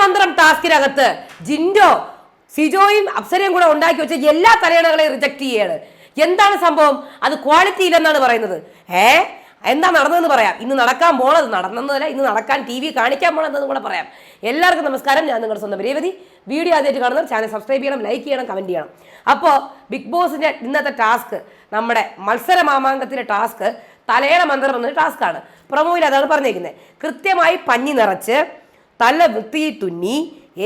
തലയണമന്ത്രം ടാസ്കിനകത്ത് ജിൻഡോ സിജോയും അപ്സരയും കൂടെ ഉണ്ടാക്കി വെച്ച എല്ലാ തലയണകളെയും റിജക്ട് ചെയ്യാണ്. എന്താണ് സംഭവം? അത് ക്വാളിറ്റി ഇല്ലെന്നാണ് പറയുന്നത്. ഏ എന്താ നടന്നതെന്ന് പറയാം. ഇന്ന് നടക്കാൻ പോണത് നടന്നതല്ല ഇന്ന് നടക്കാൻ ടി വി കാണിക്കാൻ പോണതെന്ന് കൂടെ പറയാം. എല്ലാവർക്കും നമസ്കാരം. ഞാൻ നിങ്ങളുടെ സ്വന്തം രേവതി. വീഡിയോ ആദ്യമായിട്ട് കാണുന്നവർ ചാനൽ സബ്സ്ക്രൈബ് ചെയ്യണം ലൈക്ക് ചെയ്യണം കമന്റ് ചെയ്യണം. അപ്പോൾ ബിഗ് ബോസിന്റെ ഇന്നത്തെ ടാസ്ക് നമ്മുടെ മത്സര മാമാങ്കത്തിലെ ടാസ്ക് തലയണ മന്ത്രം എന്നൊരു ടാസ്ക്കാണ് പ്രൊമോയിൽ അതാണ് പറഞ്ഞേക്കുന്നത്. കൃത്യമായി പഞ്ഞി നിറച്ച് തല വൃത്തിയിൽ തുന്നി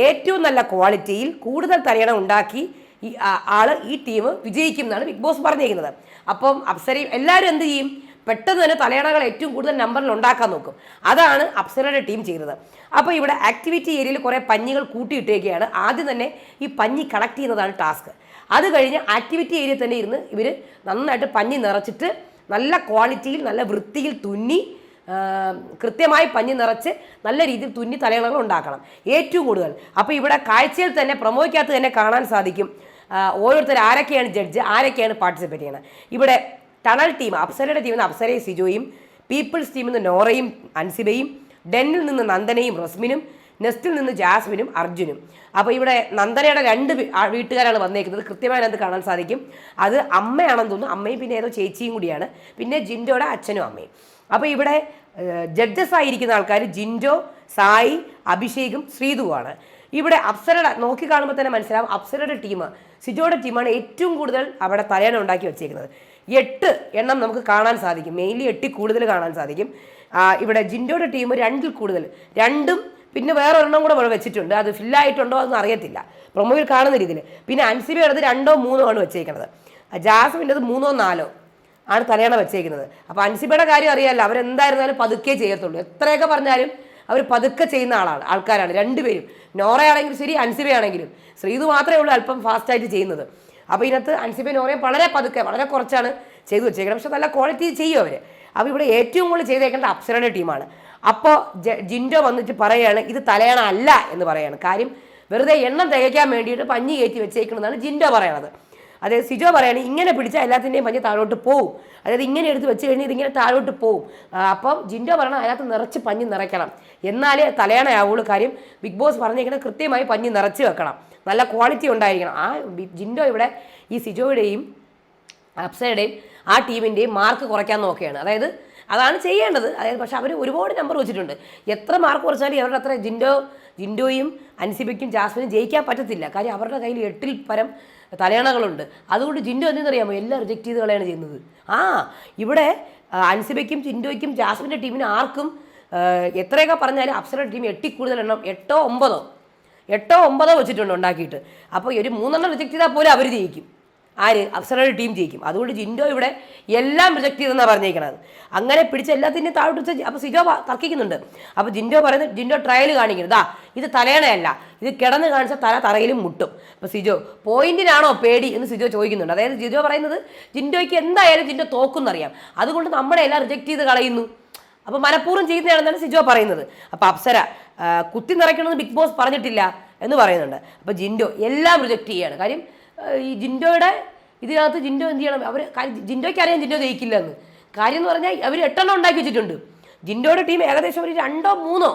ഏറ്റവും നല്ല ക്വാളിറ്റിയിൽ കൂടുതൽ തലയണ ഉണ്ടാക്കി ഈ ആൾ ഈ ടീം വിജയിക്കും എന്നാണ് ബിഗ് ബോസ് പറഞ്ഞിരിക്കുന്നത്. അപ്പം അപ്സരയും എല്ലാവരും എന്ത് ചെയ്യും? പെട്ടെന്ന് തന്നെ തലയണകൾ ഏറ്റവും കൂടുതൽ നമ്പറിൽ ഉണ്ടാക്കാൻ നോക്കും. അതാണ് അപ്സരയുടെ ടീം ചെയ്തത്. അപ്പോൾ ഇവിടെ ആക്ടിവിറ്റി ഏരിയയിൽ കുറേ പഞ്ഞികൾ കൂട്ടിയിട്ടേക്കുകയാണ് ആദ്യം തന്നെ ഈ പഞ്ഞി കളക്ട് ചെയ്യുന്നതാണ് ടാസ്ക് അത് കഴിഞ്ഞ് ആക്ടിവിറ്റി ഏരിയയിൽ തന്നെ ഇരുന്ന് ഇവർ നന്നായിട്ട് പഞ്ഞി നിറച്ചിട്ട് നല്ല ക്വാളിറ്റിയിൽ നല്ല വൃത്തിയിൽ തുന്നി കൃത്യമായി പഞ്ഞി നിറച്ച് നല്ല രീതിയിൽ തുന്നി തലയിളകൾ ഉണ്ടാക്കണം. ഏറ്റവും കൂടുതൽ. അപ്പോൾ ഇവിടെ കാഴ്ചയിൽ തന്നെ പ്രൊമോയ്ക്കകത്ത് തന്നെ കാണാൻ സാധിക്കും. ഓരോരുത്തർ ആരൊക്കെയാണ് ജഡ്ജ് ആരൊക്കെയാണ് പാർട്ടിസിപ്പേറ്റ് ചെയ്യുന്നത്. ഇവിടെ ടണൽ ടീം അപ്സരയുടെ ടീമിൽ നിന്ന് അപ്സരയും സിജോയും പീപ്പിൾസ് ടീമിൽ നിന്ന് നോറയും അൻസിബയും ഡെന്നിൽ നിന്ന് നന്ദനയും റസ്മിനും നെസ്റ്റിൽ നിന്ന് ജാസ്മിനും അർജുനും. അപ്പോൾ ഇവിടെ നന്ദനയുടെ രണ്ട് വീട്ടുകാരാണ് വന്നേക്കുന്നത്. കൃത്യമായി അത് കാണാൻ സാധിക്കും. അത് അമ്മയാണെന്ന് തോന്നുന്നു. അമ്മയും പിന്നെ ഏതോ ചേച്ചിയും കൂടിയാണ്. പിന്നെ ജിൻഡോയുടെ അച്ഛനും അമ്മയും. അപ്പോൾ ഇവിടെ ജഡ്ജസ് ആയിരിക്കുന്ന ആൾക്കാർ ജിൻഡോ സായി അഭിഷേകും ശ്രീതുവാണ്. ഇവിടെ അപ്സരയുടെ നോക്കി കാണുമ്പോൾ തന്നെ മനസ്സിലാവും അപ്സരയുടെ ടീം സിജോയുടെ ടീമാണ് ഏറ്റവും കൂടുതൽ അവിടെ തലേണ ഉണ്ടാക്കി വെച്ചേക്കുന്നത്. എട്ട് എണ്ണം നമുക്ക് കാണാൻ സാധിക്കും. മെയിൻലി എട്ടിൽ കൂടുതൽ കാണാൻ സാധിക്കും. ഇവിടെ ജിൻഡോയുടെ ടീം രണ്ടിൽ കൂടുതൽ. രണ്ടും പിന്നെ വേറെ ഒരെണ്ണം കൂടെ ഇവിടെ വെച്ചിട്ടുണ്ട്. അത് ഫില്ലായിട്ടുണ്ടോ അതൊന്നും അറിയത്തില്ല. പ്രൊമോയിൽ കാണുന്ന രീതിയിൽ. പിന്നെ അൻസിബിയുടെ രണ്ടോ മൂന്നോ ആണ് വെച്ചേക്കുന്നത്. ജാസ്മിന്റെത് മൂന്നോ നാലോ. ആണ് തലയണ വെച്ചേക്കുന്നത്. അപ്പോൾ അൻസിബയുടെ കാര്യം അറിയാമല്ല അവരെന്തായിരുന്നാലും പതുക്കെ ചെയ്യത്തുള്ളൂ. എത്രയൊക്കെ പറഞ്ഞാലും അവർ പതുക്കെ ചെയ്യുന്ന ആളാണ് ആൾക്കാരാണ് രണ്ടുപേരും. നോറയാണെങ്കിലും ശരി അൻസിബയാണെങ്കിലും. ശ്രീതു മാത്രമേ ഉള്ളൂ അല്പം ഫാസ്റ്റായിട്ട് ചെയ്യുന്നത്. അപ്പോൾ ഇതിനകത്ത് അൻസിബ നോറയും വളരെ പതുക്കെ വളരെ കുറച്ചാണ് ചെയ്തു വെച്ചേക്കുന്നത്. പക്ഷെ നല്ല ക്വാളിറ്റി ചെയ്യും അവർ അപ്പോൾ ഇവിടെ ഏറ്റവും കൂടുതൽ ചെയ്തേക്കേണ്ട അപ്സരയുടെ ടീമാണ്. അപ്പോൾ ജിൻഡോ വന്നിട്ട് പറയുകയാണ് ഇത് തലയണ അല്ല എന്ന് പറയുകയാണ് കാര്യം വെറുതെ എണ്ണം തികയ്ക്കാൻ വേണ്ടിയിട്ട് പഞ്ഞി കയറ്റി വെച്ചേക്കണമെന്നാണ് ജിൻഡോ പറയണത്. അതായത് സിജോ പറയാണ് ഇങ്ങനെ പിടിച്ചാൽ എല്ലാത്തിന്റെയും പഞ്ഞ് താഴോട്ട് പോവും. അതായത് ഇങ്ങനെ എടുത്ത് വെച്ച് കഴിഞ്ഞാൽ ഇതിങ്ങനെ താഴോട്ട് പോവും. അപ്പം ജിൻഡോ പറയണം അതിനകത്ത് നിറച്ച് പഞ്ഞ് നിറയ്ക്കണം. എന്നാലേ തലയണയാവുള്ളൂ കാര്യം ബിഗ് ബോസ് പറഞ്ഞിരിക്കുന്നത് കൃത്യമായി പഞ്ഞ് നിറച്ച് വെക്കണം. നല്ല ക്വാളിറ്റി ഉണ്ടായിരിക്കണം. ആ ജിൻഡോ ഇവിടെ ഈ സിജോയുടെയും അപ്സയുടെയും ആ ടീമിന്റെയും മാർക്ക് കുറയ്ക്കാൻ നോക്കുകയാണ്. അതായത് അതാണ് ചെയ്യേണ്ടത്. അതായത് പക്ഷെ അവർ ഒരുപാട് നമ്പർ വെച്ചിട്ടുണ്ട്. എത്ര മാർക്ക് കുറച്ചാലും അവരുടെ അത്ര ജിൻഡോ ജിൻഡോയും അൻസിബയ്ക്കും ജാസ്മിനും ജയിക്കാൻ പറ്റത്തില്ല. കാര്യം അവരുടെ കയ്യിൽ എട്ടിൽ പരം തലയണകളുണ്ട്. അതുകൊണ്ട് ജിൻഡോ എന്തെന്നറിയാമോ? എല്ലാം റിജക്റ്റ് ചെയ്ത് കളയാണ് ചെയ്യുന്നത്. ആ ഇവിടെ അൻസിബയ്ക്കും ജിൻഡോയ്ക്കും ജാസ്മിന്റെ ടീമിന് ആർക്കും എത്രയൊക്കെ പറഞ്ഞാലും അപ്സരയുടെ ടീം എട്ടി കൂടുതൽ എണ്ണം എട്ടോ ഒമ്പതോ? എട്ടോ ഒമ്പതോ വെച്ചിട്ടുണ്ട് ഉണ്ടാക്കിയിട്ട്. അപ്പോൾ ഒരു മൂന്നെണ്ണം റിജക്റ്റ് ചെയ്താൽ പോലും അവർ ജയിക്കും. ആര്? അപ്സരയുടെ ടീം ജയിക്കും. അതുകൊണ്ട് ജിൻഡോ ഇവിടെ എല്ലാം റിജക്ട് ചെയ്തെന്നാണ് പറഞ്ഞേക്കണത്. അങ്ങനെ പിടിച്ച എല്ലാത്തിന്റെയും താഴോട്ട് അപ്പോൾ സിജോ തർക്കിക്കുന്നുണ്ട്. അപ്പോൾ ജിൻഡോ പറയുന്നത് ജിൻഡോ ട്രയൽ കാണിക്കുന്നത് ആ ഇത് തലേണയല്ല ഇത് കിടന്ന് കാണിച്ച തല തറയിലും മുട്ടും. അപ്പോൾ സിജോ പോയിന്റിനാണോ പേടി? എന്ന് സിജോ ചോദിക്കുന്നുണ്ട്. അതായത് ജിജോ പറയുന്നത് ജിൻഡോയ്ക്ക് എന്തായാലും ജിൻഡോ തോക്കുന്നറിയാം. അതുകൊണ്ട് നമ്മളെ എല്ലാം റിജക്ട് ചെയ്ത് കളയുന്നു. അപ്പോൾ മനഃപൂർവം ചെയ്യുന്നതാണെന്നാണ് സിജോ പറയുന്നത്. അപ്പോൾ അപ്സര കുത്തി നിറയ്ക്കണമെന്ന് ബിഗ് ബോസ് പറഞ്ഞിട്ടില്ല എന്ന് പറയുന്നുണ്ട്. അപ്പോൾ ജിൻഡോ എല്ലാം റിജക്റ്റ് ചെയ്യാണ്. കാര്യം ഈ ജിൻഡോയുടെ ഇതിനകത്ത് ജിൻഡോ എന്ത് ചെയ്യണം? അവർ ജിൻഡോയ്ക്ക് അറിയാം ജിൻഡോ ജയിക്കില്ല എന്ന് കാര്യം എന്ന് പറഞ്ഞാൽ അവർ എട്ടെണ്ണം ഉണ്ടാക്കി വെച്ചിട്ടുണ്ട്. ജിൻഡോയുടെ ടീം ഏകദേശം ഒരു രണ്ടോ മൂന്നോ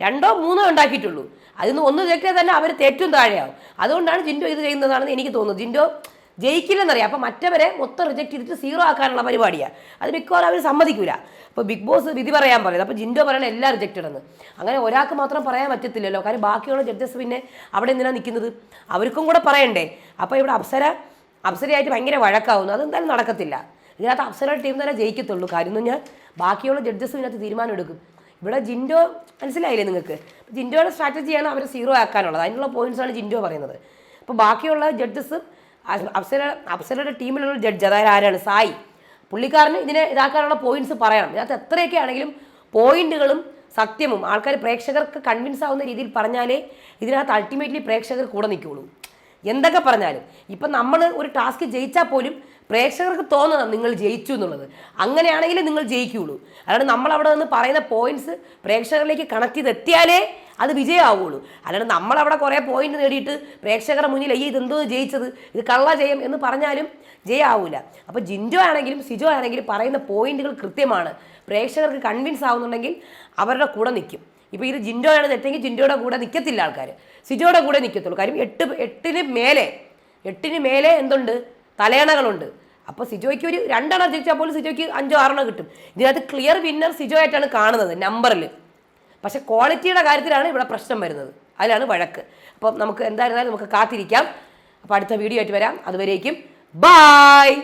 രണ്ടോ മൂന്നോ ഉണ്ടാക്കിയിട്ടുള്ളൂ. അതിൽ നിന്ന് ഒന്ന് ജയിച്ചാൽ തന്നെ അവർ തെറ്റും താഴെയാവും. അതുകൊണ്ടാണ് ജിൻഡോ ഇത് ചെയ്യുന്നതാണെന്ന് എനിക്ക് തോന്നുന്നത്. ജിൻഡോ ജയിക്കില്ലെന്നറിയാം. അപ്പോൾ മറ്റവരെ മൊത്തം റിജക്റ്റ് ചെയ്തിട്ട് സീറോ ആക്കാനുള്ള പരിപാടിയാണ് അത് മിക്കവാറും അവർ സമ്മതിക്കില്ല അപ്പോൾ ബിഗ് ബോസ് വിധി പറയാൻ പറയുന്നത് അപ്പോൾ ജിൻഡോ പറയണ എല്ലാം റിജക്റ്റഡ് എന്ന് അങ്ങനെ ഒരാൾക്ക് മാത്രം പറയാൻ പറ്റത്തില്ലല്ലോ. കാര്യം ബാക്കിയുള്ള ജഡ്ജസ് പിന്നെ അവിടെ എന്തിനാണ് നിൽക്കുന്നത് അവർക്കും കൂടെ പറയണ്ടേ. അപ്പോൾ ഇവിടെ അപ്സര അപ്സരയായിട്ട് ഭയങ്കര വഴക്കാവുന്നു. അതെന്തായാലും നടക്കത്തില്ല. ഇതിനകത്ത് അപ്സര ടീം തന്നെ ജയിക്കത്തുള്ളൂ. കാര്യം എന്ന് പറഞ്ഞാൽ ബാക്കിയുള്ള ജഡ്ജസ് ഇതിനകത്ത് തീരുമാനം എടുക്കും. ഇവിടെ ജിൻഡോ മനസ്സിലായില്ലേ നിങ്ങൾക്ക്? ജിൻഡോയുടെ സ്ട്രാറ്റജിയാണ് അവരെ സീറോ ആക്കാനുള്ളത്. അതിനുള്ള പോയിന്റ്സാണ് ജിൻഡോ പറയുന്നത്. അപ്പോൾ ബാക്കിയുള്ള ജഡ്ജസ് അപ്സര അപ്സരയുടെ ടീമിലുള്ള ജഡ്ജ് അതായത് ആരാണ്? സായി. പുള്ളിക്കാരന് ഇതിനെ ഇതാക്കാനുള്ള പോയിന്റ്സ് പറയണം. ഇതിനകത്ത് എത്രയൊക്കെ ആണെങ്കിലും പോയിന്റുകളും സത്യവും. ആൾക്കാർ പ്രേക്ഷകർക്ക് കൺവിൻസ് ആവുന്ന രീതിയിൽ പറഞ്ഞാലേ ഇതിനകത്ത് അൾട്ടിമേറ്റ്ലി പ്രേക്ഷകർ കൂടെ നിൽക്കുകയുള്ളൂ എന്തൊക്കെ പറഞ്ഞാലും. ഇപ്പം നമ്മൾ ഒരു ടാസ്ക് ജയിച്ചാൽ പോലും പ്രേക്ഷകർക്ക് തോന്നണം നിങ്ങൾ ജയിച്ചു എന്നുള്ളത്. അങ്ങനെയാണെങ്കിൽ നിങ്ങൾ ജയിക്കുകയുള്ളൂ. അല്ലാണ്ട് നമ്മൾ അവിടെ നിന്ന് പറയുന്ന പോയിന്റ്സ് പ്രേക്ഷകരിലേക്ക് കണക്ട് ചെയ്തെത്തിയാലേ അത് വിജയമാവുള്ളൂ അല്ലാണ്ട് നമ്മളവിടെ കുറേ പോയിന്റ് നേടിയിട്ട് പ്രേക്ഷകരുടെ മുന്നിൽ അയ്യോ ഇതെന്തോ ജയിച്ചത് ഇത് കള്ള ജയം എന്ന് പറഞ്ഞാലും ജയാവൂല അപ്പോൾ ജിൻജോ ആണെങ്കിലും സിജോ ആണെങ്കിലും പറയുന്ന പോയിന്റുകൾ കൃത്യമാണ്. പ്രേക്ഷകർക്ക് കൺവിൻസ് ആവുന്നുണ്ടെങ്കിൽ അവരുടെ കൂടെ നിൽക്കും. ഇപ്പോൾ ഇത് ജിൻഡോയാണ് തെറ്റെങ്കിൽ ജിൻഡോയുടെ കൂടെ നിൽക്കത്തില്ല ആൾക്കാർ സിജോയുടെ കൂടെ നിൽക്കത്തുള്ളൂ കാര്യം എട്ട് എട്ടിന് മേലെ എട്ടിന് മേലെ എന്തുണ്ട്? തലയണകളുണ്ട് അപ്പോൾ സിജോയ്ക്ക് ഒരു രണ്ടെണ്ണം ജയിച്ചാൽ പോലും സിജോയ്ക്ക് അഞ്ചോ ആറെണ്ണം കിട്ടും. ഇതിനകത്ത് ക്ലിയർ വിന്നർ സിജോ ആയിട്ടാണ് കാണുന്നത് നമ്പറിൽ പക്ഷേ ക്വാളിറ്റിയുടെ കാര്യത്തിലാണ് ഇവിടെ പ്രശ്നം വരുന്നത്. അതിലാണ് വഴക്ക്. അപ്പം നമുക്ക് എന്തായിരുന്നാലും നമുക്ക് കാത്തിരിക്കാം. അപ്പോൾ അടുത്ത വീഡിയോ ആയിട്ട് വരാം. അതുവരേക്കും. ബായ്